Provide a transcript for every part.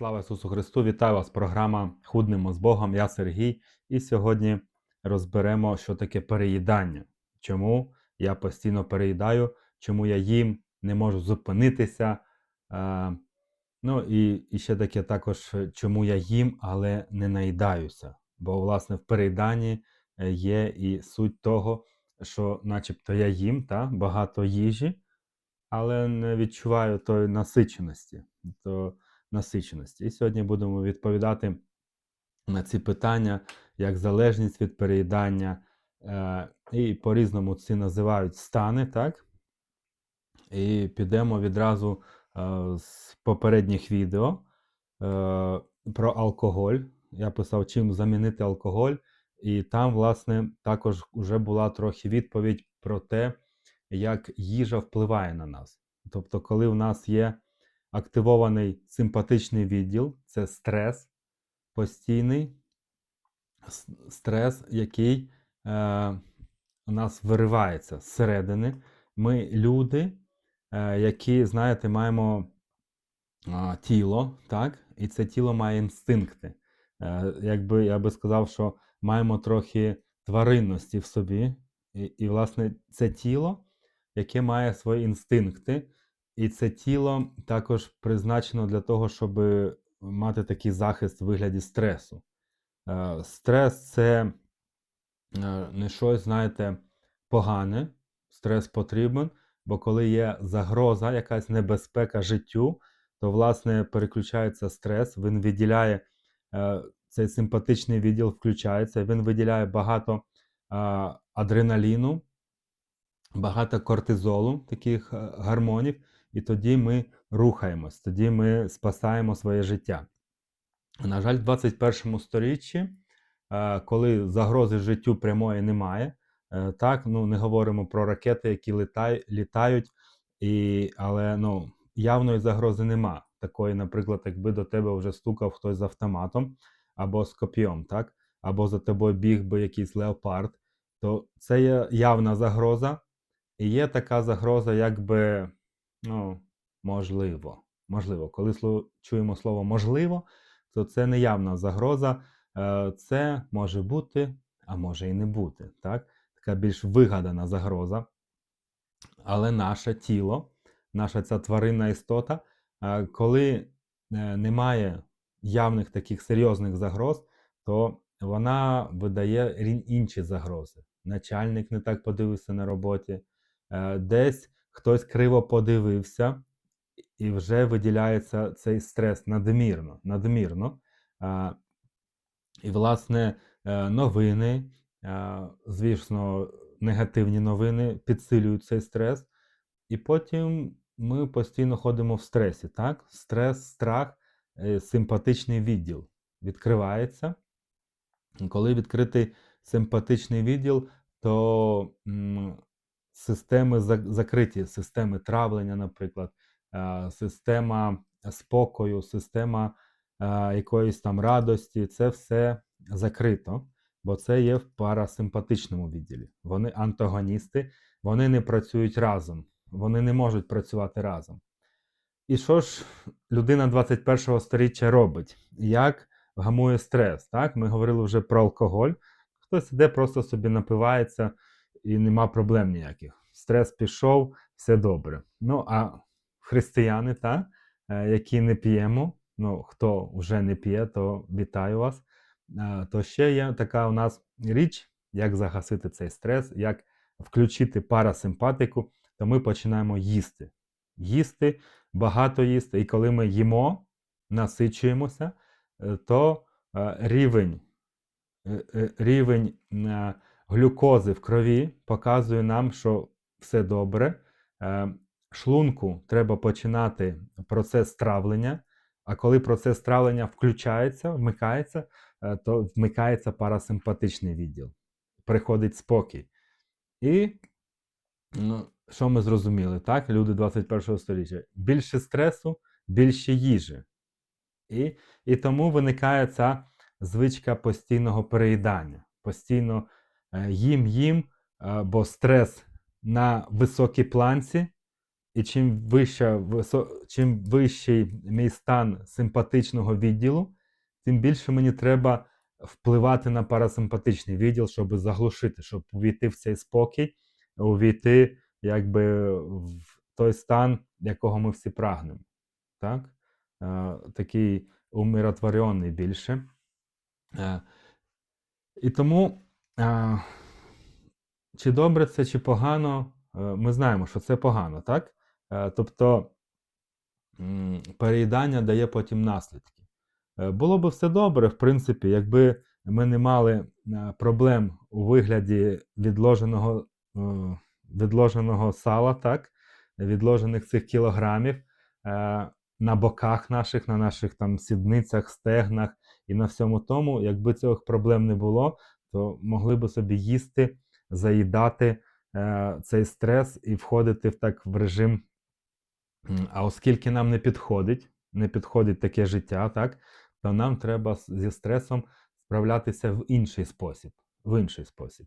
Слава Ісусу Христу! Вітаю вас! Програма Худнемо з Богом. Я Сергій. І сьогодні розберемо, що таке переїдання. Чому я постійно переїдаю, чому я їм не можу зупинитися. Е, ну і, і ще таке також, чому я їм, але не наїдаюся. Бо, власне, в переїданні е, є і суть того, що начебто я їм та, багато їжі, але не відчуваю тої насиченості. То насиченості. І сьогодні будемо відповідати на ці питання, як залежність від переїдання, е, і по-різному ці називають стани, так? І підемо відразу е, з попередніх відео е, про алкоголь. Я писав, чим замінити алкоголь, і там, власне, також вже була трохи відповідь про те, як їжа впливає на нас. Тобто, коли в нас є активований симпатичний відділ це стрес постійний, стрес, який е, у нас виривається зсередини. Ми люди, е, які, знаєте, маємо а, тіло, так? І це тіло має інстинкти. Е, якби я би сказав, що маємо трохи тваринності в собі, і, і власне, це тіло, яке має свої інстинкти, і це тіло також призначено для того, щоб мати такий захист в вигляді стресу. Е, Стрес це е, не щось, знаєте, погане. Стрес потрібен, бо коли є загроза, якась небезпека життю, то, власне, переключається стрес, він виділяє е, цей симпатичний відділ включається, він виділяє багато е, адреналіну, багато кортизолу, таких е, гормонів, і тоді ми рухаємось, тоді ми спасаємо своє життя. На жаль, в 21 сторіччі, е, коли загрози життю прямої немає, е, так, ну не говоримо про ракети, які літають, і, але ну, явної загрози нема. Такої, наприклад, якби до тебе вже стукав хтось з автоматом або з коп'єм, так? або за тобою біг би якийсь леопард, то це є явна загроза, і є така загроза, якби, ну, можливо. Можливо, коли чуємо слово можливо, то це не явна загроза. Е, Це може бути, а може і не бути. Так? Така більш вигадана загроза. Але наше тіло, наша ця тваринна істота, е, коли е, немає явних таких серйозних загроз, то вона видає інші загрози. Начальник не так подивився на роботі, десь хтось криво подивився, і вже виділяється цей стрес надмірно. надмірно. А, і, власне, е, новини, е, звісно, негативні новини підсилюють цей стрес. І потім ми постійно ходимо в стресі. Так? Стрес, страх, е, симпатичний відділ відкривається. Коли відкритий симпатичний відділ, то системи закриті, системи травлення, наприклад, е, система спокою, система е, якоїсь там радості, це все закрито, бо це є в парасимпатичному відділі. Вони антагоністи, вони не працюють разом, вони не можуть працювати разом. І що ж людина 21-го століття робить? Як гамує стрес? Так? Ми говорили вже про алкоголь. Хтось іде, просто собі напивається і нема проблем ніяких. Стрес пішов, все добре. Ну, а християни, та, е, які не п'ємо, ну, хто вже не п'є, то вітаю вас. Е, То ще є така у нас річ, як загасити цей стрес, як включити парасимпатику, то ми починаємо їсти. Їсти, багато їсти. І коли ми їмо, насичуємося, е, то рівень, рівень глюкози в крові показує нам, що все добре. Е, Шлунку треба починати процес травлення, а коли процес травлення включається, вмикається, е, то вмикається парасимпатичний відділ. Приходить спокій. І ну, що ми зрозуміли, так? Люди 21 століття. Більше стресу, більше їжі. І, і тому виникає ця звичка постійного переїдання. Постійно їм їм, е, бо стрес на високій планці, і чим, вища, чим вищий мій стан симпатичного відділу, тим більше мені треба впливати на парасимпатичний відділ, щоб заглушити, щоб увійти в цей спокій, увійти якби в той стан, якого ми всі прагнемо. Так? Е, такий умиротворений більше. Е, і тому, е, чи добре це, чи погано, е, ми знаємо, що це погано, так? Е, тобто переїдання дає потім наслідки. Е, Було би все добре, в принципі, якби ми не мали проблем у вигляді відложеного, відложеного сала, так? відложених цих кілограмів на боках наших, на наших там сідницях, стегнах і на всьому тому, якби цих проблем не було, то могли би собі їсти, заїдати е, цей стрес і входити в так в режим. А оскільки нам не підходить, не підходить таке життя, так, то нам треба зі стресом справлятися в інший спосіб. В інший спосіб.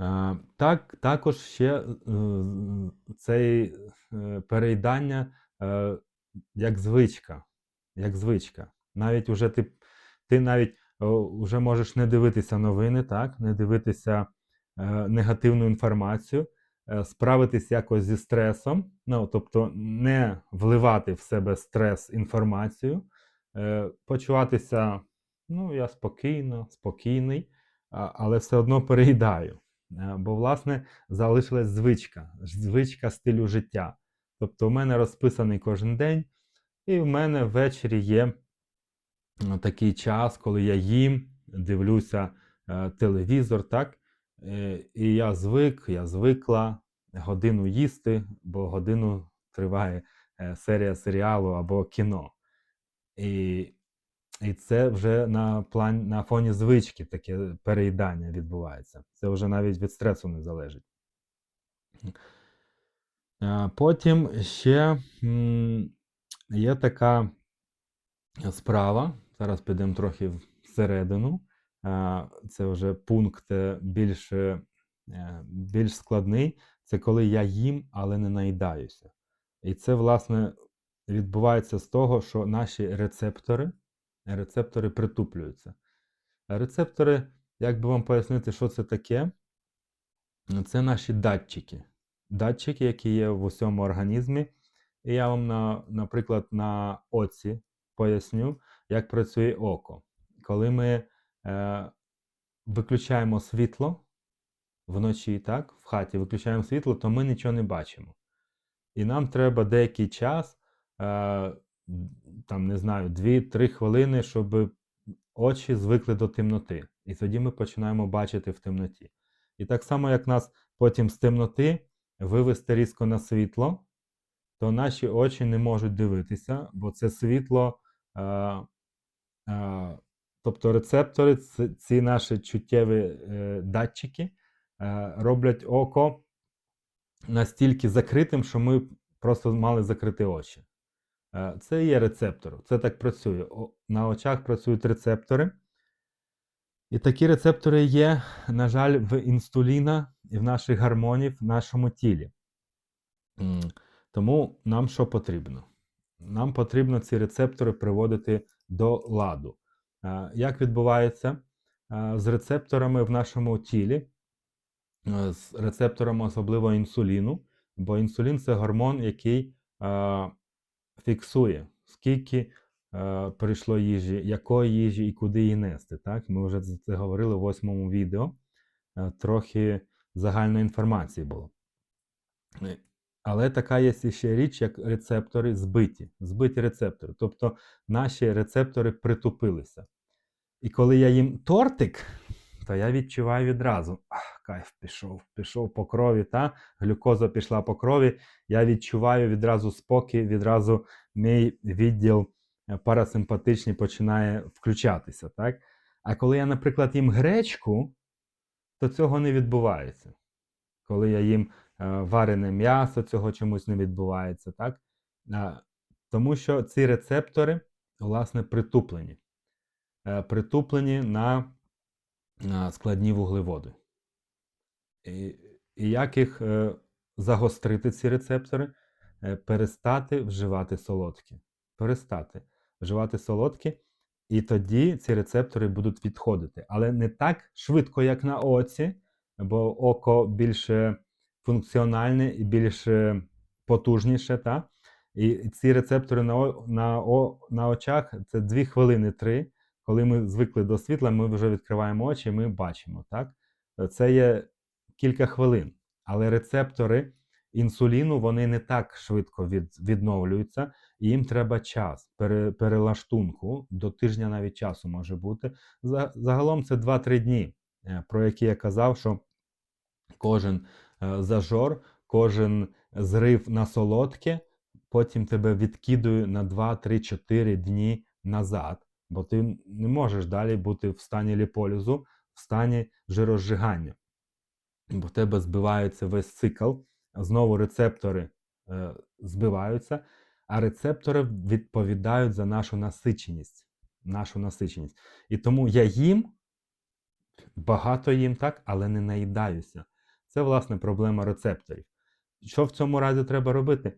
Е, Так, також ще е, цей е, переїдання е, як звичка. Як звичка. Навіть уже ти, ти навіть вже можеш не дивитися новини, так? не дивитися е, негативну інформацію, е, справитись якось зі стресом, ну, тобто не вливати в себе стрес інформацію, е, почуватися, ну, я спокійно, спокійний, але все одно переїдаю. Бо, власне, залишилась звичка, звичка стилю життя. Тобто, у мене розписаний кожен день, і в мене ввечері є такий час, коли я їм, дивлюся е, телевізор, так? Е, І я звик, я звикла годину їсти, бо годину триває е, серія серіалу або кіно. І, і це вже на, план, на фоні звички таке переїдання відбувається. Це вже навіть від стресу не залежить. Потім ще є така справа. Зараз підемо трохи всередину. Е, Це вже пункт е, більш, е, більш складний. Це коли я їм, але не наїдаюся. І це, власне, відбувається з того, що наші рецептори, рецептори притуплюються. Рецептори, як би вам пояснити, що це таке? Це наші датчики. Датчики, які є в усьому організмі. І я вам, на, наприклад, на оці поясню, як працює око. Коли ми е, виключаємо світло вночі, так, в хаті виключаємо світло, то ми нічого не бачимо. І нам треба деякий час, е, там, не знаю, 2-3 хвилини, щоб очі звикли до темноти. І тоді ми починаємо бачити в темноті. І так само, як нас потім з темноти вивести різко на світло, то наші очі не можуть дивитися, бо це світло, тобто рецептори, ці, наші чуттєві е, датчики е, роблять око настільки закритим, що ми просто мали закрити очі. Е, Це є рецептор. Це так працює. На очах працюють рецептори. І такі рецептори є, на жаль, в інсуліна і в наших гормонів в нашому тілі. Тому нам що потрібно? Нам потрібно ці рецептори приводити до ладу. Е, Як відбувається Е, з рецепторами в нашому тілі, е, з рецепторами особливо інсуліну, бо інсулін це гормон, який фіксує, скільки прийшло їжі, якої їжі і куди її нести. Так? Ми вже це говорили в восьмому відео. Трохи загальної інформації було. Але така є ще річ, як рецептори збиті, збиті рецептори. Тобто наші рецептори притупилися. І коли я їм тортик, то я відчуваю відразу: ах, кайф пішов, пішов по крові, та глюкоза пішла по крові. Я відчуваю відразу спокій, відразу мій відділ е, парасимпатичний починає включатися. Так? А коли я, наприклад, їм гречку, то цього не відбувається. Коли я їм варене м'ясо, цього чомусь не відбувається. Так? Е, Тому що ці рецептори, власне, притуплені. Е, Притуплені на е, складні вуглеводи. І, як їх е, загострити ці рецептори, е, перестати вживати солодкі. Перестати вживати солодкі, і тоді ці рецептори будуть відходити. Але не так швидко, як на оці, бо око більш функціональне і більш е, потужніше. Та? І ці рецептори на, на, на очах це 2 хвилини 3. Коли ми звикли до світла, ми вже відкриваємо очі і ми бачимо. Так? Це є кілька хвилин. Але рецептори інсуліну вони не так швидко від, відновлюються, і їм треба час пере, перелаштунку, до тижня навіть часу може бути. Загалом це 2-3 дні, е, про які я казав, що кожен зажор, кожен зрив на солодке, потім тебе відкидує на 2-3-4 дні назад, бо ти не можеш далі бути в стані ліполізу, в стані жирозжигання. Бо в тебе збивається весь цикл, знову рецептори е, збиваються, а рецептори відповідають за нашу насиченість. Нашу насиченість. І тому я їм, багато їм так, але не наїдаюся. Це, власне, проблема рецепторів. Що в цьому разі треба робити?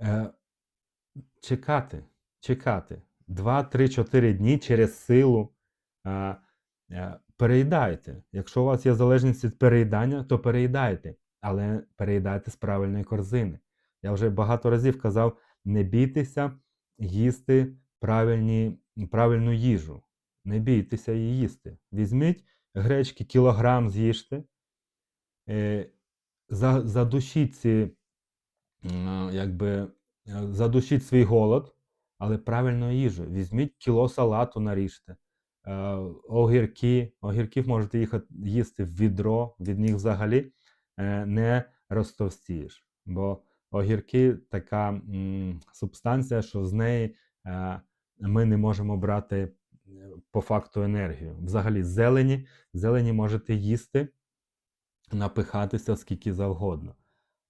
Е, чекати, чекати. 2-3-4 дні через силу. Е, е, переїдайте. Якщо у вас є залежність від переїдання, то переїдайте, але переїдайте з правильної корзини. Я вже багато разів казав: не бійтеся їсти правильні, правильну їжу. Не бійтеся її їсти. Візьміть гречки, кілограм з'їжте, задушіть ці, якби, е, задушіть свій голод, але правильну їжу. Візьміть кіло салату наріжте. Е, огірки, огірків можете їх їсти в відро, від них взагалі е, не розтовстієш. Бо огірки така м, субстанція, що з неї е, ми не можемо брати е, по факту енергію. Взагалі, зелені, зелені можете їсти, напихатися скільки завгодно.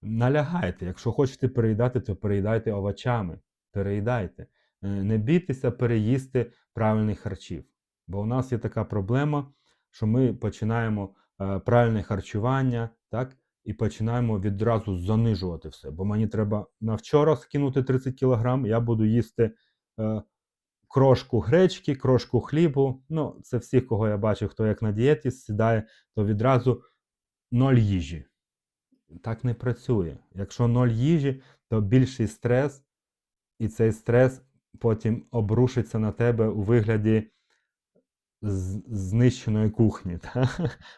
Налягайте, якщо хочете переїдати, то переїдайте овочами, переїдайте. Е, Не бійтеся переїсти правильних харчів. Бо у нас є така проблема, що ми починаємо е, правильне харчування, так, і починаємо відразу занижувати все. Бо мені треба на вчора скинути 30 кг, я буду їсти е, крошку гречки, крошку хлібу. Ну, це всіх, кого я бачу, хто як на дієті сідає, то відразу ноль їжі. Так не працює. Якщо ноль їжі, то більший стрес, і цей стрес потім обрушиться на тебе у вигляді знищеної кухні. Та?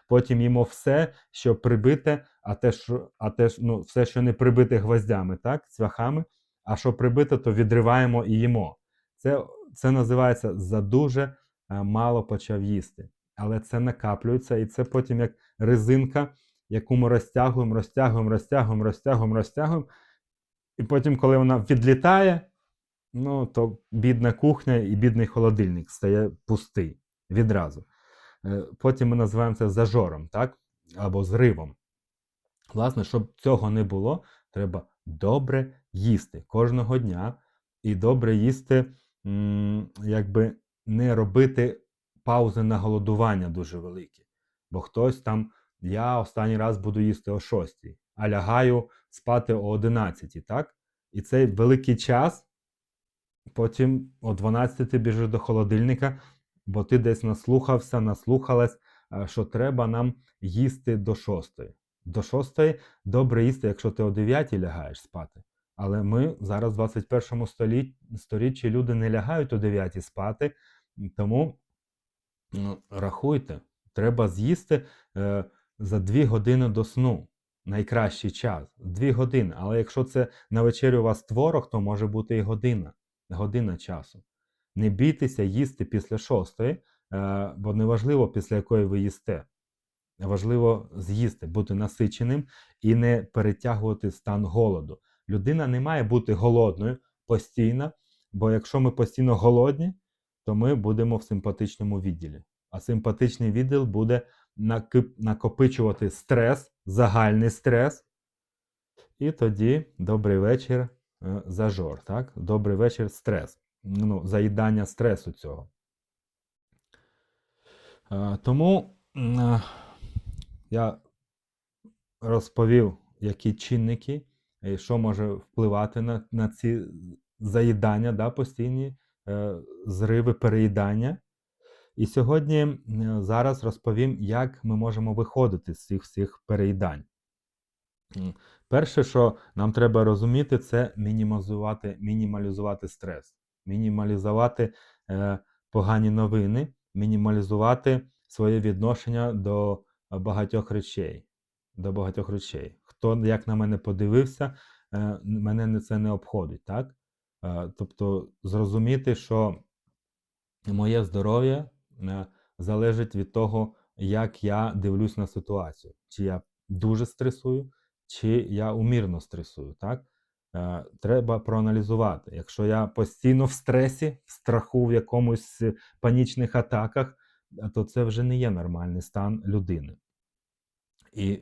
Потім їмо все, що прибите, а те, що, а те, ну, все, що не прибите гвоздями, так? цвяхами, а що прибите, то відриваємо і їмо. Це, це називається задуже е, мало почав їсти. Але це накаплюється, і це потім як резинка, яку ми розтягуємо, розтягуємо, розтягуємо, розтягуємо, розтягуємо. І потім, коли вона відлітає, ну, то бідна кухня і бідний холодильник стає пустий відразу. Е, Потім ми називаємо це зажором, так? Або зривом. Власне, щоб цього не було, треба добре їсти кожного дня і добре їсти, якби не робити паузи на голодування дуже великі. Бо хтось там, я останній раз буду їсти о 6, а лягаю спати о 11, так? І цей великий час, потім о 12 ти біжиш до холодильника, бо ти десь наслухався, наслухалась, е, що треба нам їсти до 6. До 6 добре їсти, якщо ти о 9 лягаєш спати. Але ми зараз в 21 столітті, сторіччі люди не лягають о 9 спати, тому ну, рахуйте, треба з'їсти е, за 2 години до сну. Найкращий час 2 години. Але якщо це на вечерю у вас творог, то може бути і година, година часу. Не бійтеся їсти після шостої, е, бо не важливо, після якої ви їсте. Важливо з'їсти, бути насиченим і не перетягувати стан голоду. Людина не має бути голодною постійно, бо якщо ми постійно голодні, то ми будемо в симпатичному відділі. А симпатичний відділ буде накопичувати стрес, загальний стрес. І тоді добрий вечір, е, зажор. Так? Добрий вечір, стрес. Ну, заїдання стресу цього. Е, Тому е, я розповів які чинники, е, що може впливати на, на ці заїдання, да, постійні зриви переїдання. І сьогодні зараз розповім, як ми можемо виходити з цих всіх переїдань. Перше, що нам треба розуміти, це мінімізувати, мінімалізувати стрес, мінімалізувати е, погані новини, мінімалізувати своє відношення до багатьох речей. До багатьох речей. Хто як на мене подивився, е, мене це не обходить, так? Е, тобто зрозуміти, що моє здоров'я залежить від того, як я дивлюсь на ситуацію. Чи я дуже стресую, чи я умірно стресую. Так? Е, Треба проаналізувати. Якщо я постійно в стресі, в страху, в якомусь е, панічних атаках, е, то це вже не є нормальний стан людини. І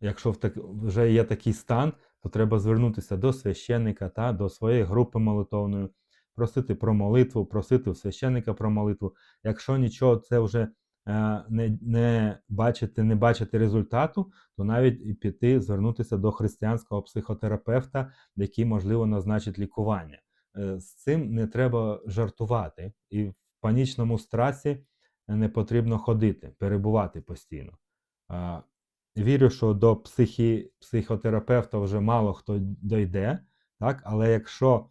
якщо вже є такий стан, то треба звернутися до священника та до своєї групи молитовної, просити про молитву, просити у священника про молитву. Якщо нічого це вже е, не, не бачите, не бачите результату, то навіть піти звернутися до християнського психотерапевта, який, можливо, назначить лікування. Е, З цим не треба жартувати, і в панічному страсі не потрібно ходити, перебувати постійно. Вірю, що до психі, психотерапевта вже мало хто дойде, так? але якщо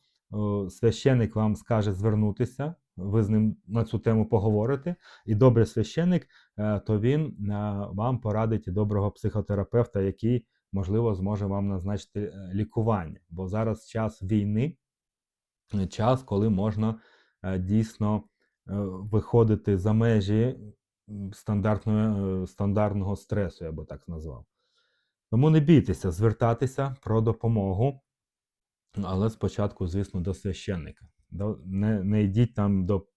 священик вам скаже звернутися, ви з ним на цю тему поговорите, і добрий священик, е, то він е, вам порадить доброго психотерапевта, який, можливо, зможе вам назначити е, лікування. Бо зараз час війни, час, коли можна дійсно виходити за межі е, стандартного стресу, я би так назвав. Тому не бійтеся звертатися про допомогу, але спочатку, звісно, до священника. До, не, не йдіть там до,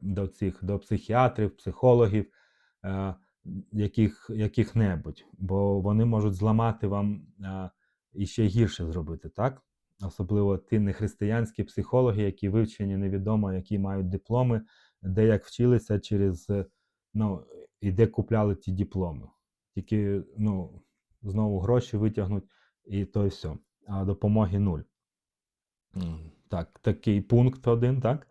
до, цих, до психіатрів, психологів, е, яких, яких-небудь, бо вони можуть зламати вам е, і ще гірше зробити, так? Особливо ті нехристиянські психологи, які вивчені невідомо, які мають дипломи, де як вчилися через, ну, і де купляли ті дипломи. Тільки, ну, знову гроші витягнуть і то й все. А допомоги нуль. Так, такий пункт один, так?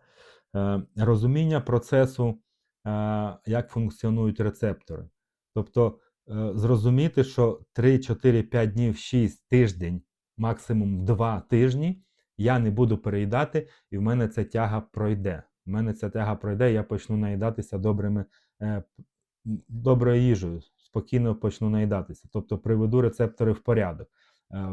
Е, розуміння процесу, е, як функціонують рецептори. Тобто е, зрозуміти, що 3, 4, 5 днів, 6 тиждень, максимум 2 тижні я не буду переїдати, і в мене ця тяга пройде. В мене ця тяга пройде, я почну наїдатися добрими, доброю їжею, спокійно почну наїдатися. Тобто приведу рецептори в порядок.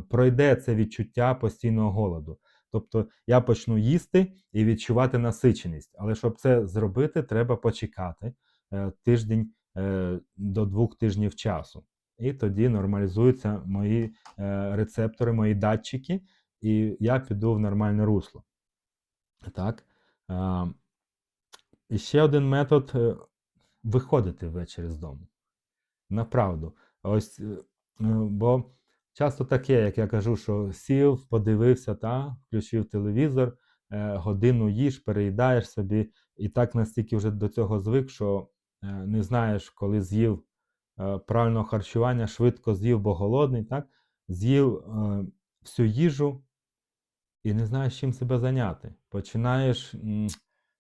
Пройде це відчуття постійного голоду. Тобто я почну їсти і відчувати насиченість. Але щоб це зробити, треба почекати е, тиждень е, до двох тижнів часу. І тоді нормалізуються мої е, рецептори, мої датчики, і я піду в нормальне русло. Так. І ще один метод виходити ввечері з дому. Направду. Ось, бо часто таке, як я кажу, що сів, подивився, та, включив телевізор, е, годину їж, переїдаєш собі, і так настільки вже до цього звик, що е, не знаєш, коли з'їв е, правильного харчування, швидко з'їв, бо голодний, так? з'їв всю їжу і не знаєш, чим себе зайняти. Починаєш,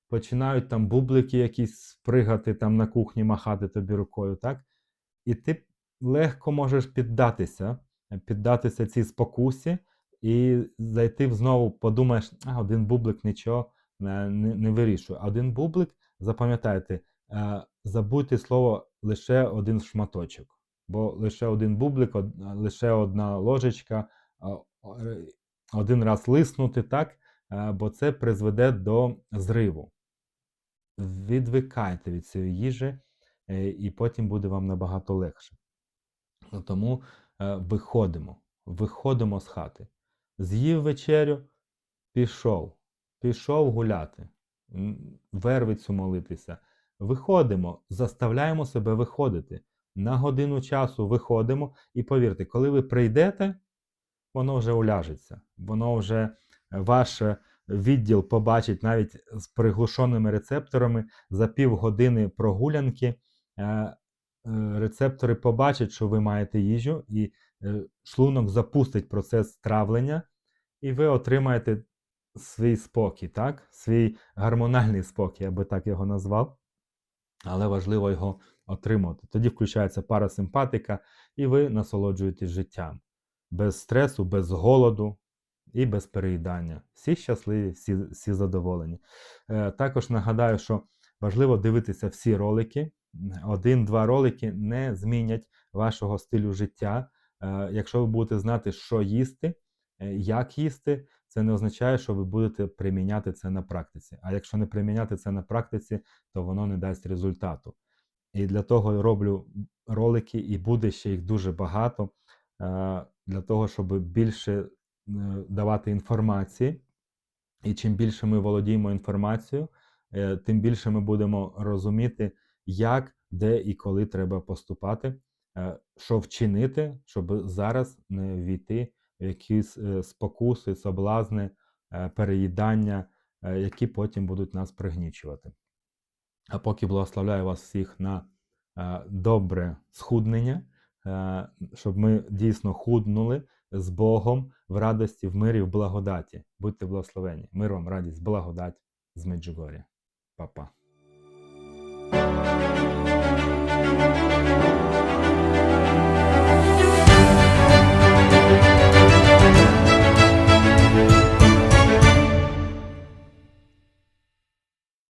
починають там бублики якісь пригати там на кухні, махати тобі рукою, так? І ти легко можеш піддатися, піддатися цій спокусі і зайти знову, подумаєш, а один бублик нічого е, не, не вирішує. Один бублик, запам'ятайте, е, забудьте слово лише один шматочок, бо лише один бублик, од- лише одна ложечка, е, один раз лиснути, так? Е, Бо це призведе до зриву. Відвикайте від цієї їжі, е, і потім буде вам набагато легше. Тому е, виходимо, виходимо з хати. З'їв вечерю, пішов, пішов гуляти, вервицю молитися. Виходимо, заставляємо себе виходити. На годину часу виходимо, і повірте, коли ви прийдете, воно вже уляжеться. Воно вже е, ваш е, відділ побачить навіть з приглушеними рецепторами за півгодини прогулянки. Е, Рецептори побачать, що ви маєте їжу, і е, шлунок запустить процес травлення, і ви отримаєте свій спокій, так? свій гормональний спокій, я би так його назвав. Але важливо його отримати. Тоді включається парасимпатика, і ви насолоджуєтесь життям без стресу, без голоду і без переїдання. Всі щасливі, всі, всі задоволені. Е, також нагадаю, що важливо дивитися всі ролики. Один-два ролики не змінять вашого стилю життя. Е, якщо ви будете знати, що їсти, е, як їсти, це не означає, що ви будете приміняти це на практиці. А якщо не приміняти це на практиці, то воно не дасть результату. І для того роблю ролики, і буде ще їх дуже багато, е, для того, щоб більше давати інформації. І чим більше ми володіємо інформацією, тим більше ми будемо розуміти, як, де і коли треба поступати, е, що вчинити, щоб зараз не війти в якісь е, спокуси, соблазни, е, переїдання, які потім будуть нас пригнічувати. А поки благословляю вас всіх на добре схуднення, щоб ми дійсно худнули з Богом в радості, в мирі, в благодаті. Будьте благословені. Мир вам, радість, благодать з Меджугоря. Па-па. Música